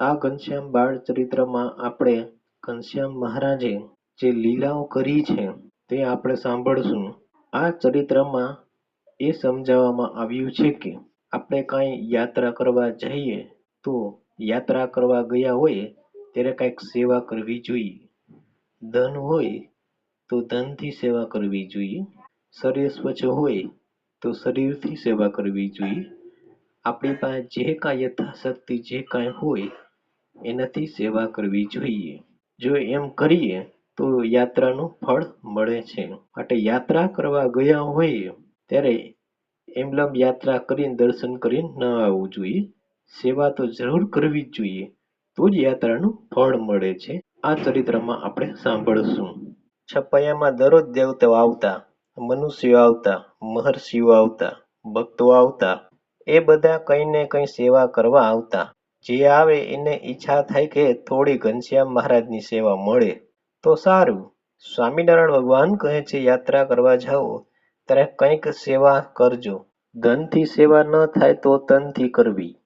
આ ઘનશ્યામ બાળ ચરિત્રમાં આપણે ઘનશ્યામ મહારાજે જે લીલાઓ કરી છે તે આપણે સાંભળશું. આ ચરિત્રમાં એ સમજાવવામાં આવ્યું છે કે આપણે કાંઈ યાત્રા કરવા જઈએ તો યાત્રા કરવા ગયા હોય ત્યારે કાંઈક સેવા કરવી જોઈએ. ધન હોય તો ધનથી સેવા કરવી જોઈએ. શરીર સ્વચ્છ હોય તો શરીરથી સેવા કરવી જોઈએ. આપણી પાસે જે કાંઈ યથાશક્તિ જે કાંઈ હોય એનાથી સેવા કરવી જોઈએ. જો એમ કરીએ, તો યાત્રાનું ફળ મળે છે. માટે યાત્રા કરવા ગયા હોઈએ ત્યારે એમનેમ યાત્રા કરીને દર્શન કરીને ન આવવું જોઈએ. સેવા તો જરૂર કરવી જ જોઈએ. તો જ યાત્રાનું ફળ મળે છે. આ ચરિત્રમાં આપણે સાંભળશું. છપૈયામાં દરરોજ દેવતાઓ આવતા, મનુષ્યો આવતા, મહર્ષિઓ આવતા, ભક્તો આવતા, એ બધા કંઈ ને કંઈ સેવા કરવા આવતા. જે આવે એને ઈચ્છા થાય કે થોડી ઘનશ્યામ મહારાજની સેવા મળે. તો સારું. સ્વામિનારાયણ ભગવાન કહે છે, યાત્રા કરવા જાઓ. ત્યારે કંઈક સેવા કરજો. ધનથી સેવા ન થાય તો તનથી કરવી.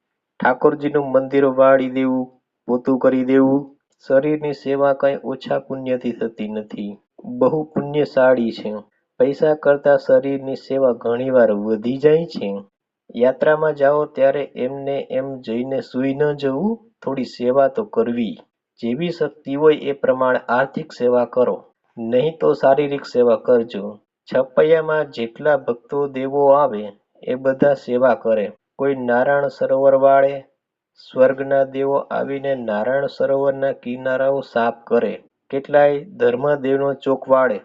ઠાકોરજીનું મંદિર વાળી દેવું, પોતું કરી દેવું. શરીરની સેવા કંઈ ઓછા પુણ્યથી થતી નથી. બહુ પુણ્યશાળી છે. પૈસા કરતા શરીરની સેવા ઘણીવાર વધી જાય છે. યાત્રામાં જાઓ ત્યારે એમને એમ જઈને સૂઈ ન જવું, થોડી સેવા તો કરવી. જેવી શક્તિ હોય એ પ્રમાણે આર્થિક સેવા કરો. નહીં તો શારીરિક સેવા કરજો. છપૈયામાં જેટલા ભક્તો દેવો આવે, એ બધા સેવા કરે. કોઈ નારાયણ સરોવર વાળે સ્વર્ગના દેવો આવીને નારાયણ સરોવરના કિનારાઓ સાફ કરે. કેટલાય ધર્મદેવનો ચોક વાળે.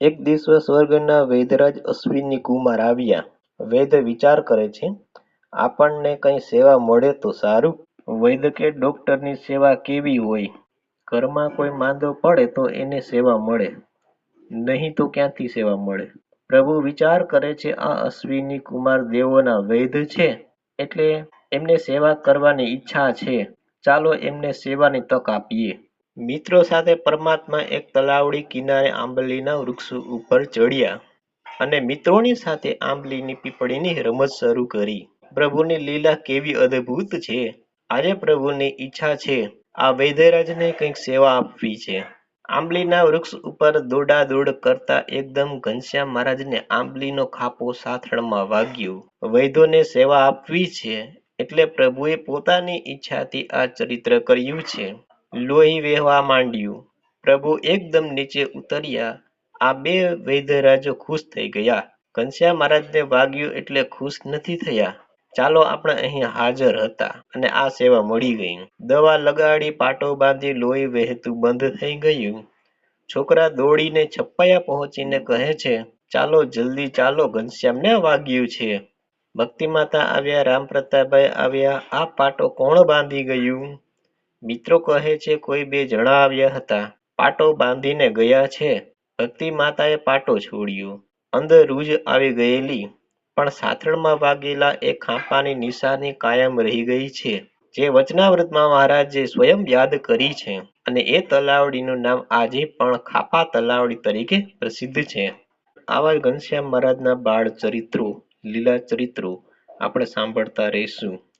એક દિવસ સ્વર્ગના વૈદરાજ અશ્વિની કુમાર આવ્યા. વૈદ વિચાર કરે છે, આપણને કંઈ સેવા મળે તો સારું. વૈદ કે ડૉક્ટરની સેવા કેવી હોય? ઘરમાં કોઈ માંદો પડે તો એને સેવા મળે. નહીં તો ક્યાંથી સેવા મળે? પ્રભુ વિચાર કરે છે, આ અશ્વિની કુમાર દેવોના વૈદ છે, એટલે એમને સેવા કરવાની ઈચ્છા છે. ચાલો એમને સેવાની તક આપીએ. મિત્રો સાથે પરમાત્મા એક તલાવડી કિનારે આંબલીના વૃક્ષ ઉપર ચડ્યા. અને મિત્રોની સાથે આંબલીની પીપળીની રમત શરૂ કરી. પ્રભુની લીલા કેવી અદ્ભુત છે. આજે પ્રભુની ઈચ્છા છે. આ વૈદ્યરાજને કંઈક સેવા આપવી છે. આંબલીના વૃક્ષ ઉપર દોડાદોડ કરતા એકદમ ઘનશ્યામ મહારાજને આંબલીનો ખાપો સાથળમાં વાગ્યો. વૈદ્યોને સેવા આપવી છે એટલે પ્રભુએ પોતાની ઈચ્છાથી આ ચરિત્ર કર્યું છે. લોહી વહેવા માંડ્યું. પ્રભુ એકદમ નીચે ઉતર્યા. આ બે વૈદ્યરાજો ખુશ થઈ ગયા. ઘનશ્યામ મહારાજને વાગ્યું એટલે ખુશ નથી થયા. ચાલો આપણે અહીં હાજર હતા અને આ સેવા મળી ગઈ. દવા લગાડી, પાટો બાંધી, લોહી વહેતું બંધ થઈ ગયું. છોકરા દોડીને છપ્પાયા પહોંચીને કહે છે, ચાલો, જલ્દી ચાલો, ઘનશ્યામને વાગ્યું છે. ભક્તિ માતા આવ્યા રામ પ્રતાપભાઈ આવ્યા, આ પાટો કોણ બાંધી ગયું? મિત્રો કહે છે, કોઈ બે જણા આવ્યા હતા. પાટો બાંધીને ગયા છે. ભક્તિ માતાએ પાટો છોડ્યો. અંદર રૂજ આવી ગયેલી, પણ સાથળમાં વાગેલા એ ખાંપાની નિશાની કાયમ રહી ગઈ છે. જે વચનાવૃતમાં મહારાજે સ્વયં યાદ કરી છે અને એ તલાવડીનું નામ આજે પણ ખાપા તલાવડી તરીકે પ્રસિદ્ધ છે. આવા ઘનશ્યામ મહારાજના બાળ ચરિત્રો, લીલા ચરિત્રો આપણે સાંભળતા રહીશું.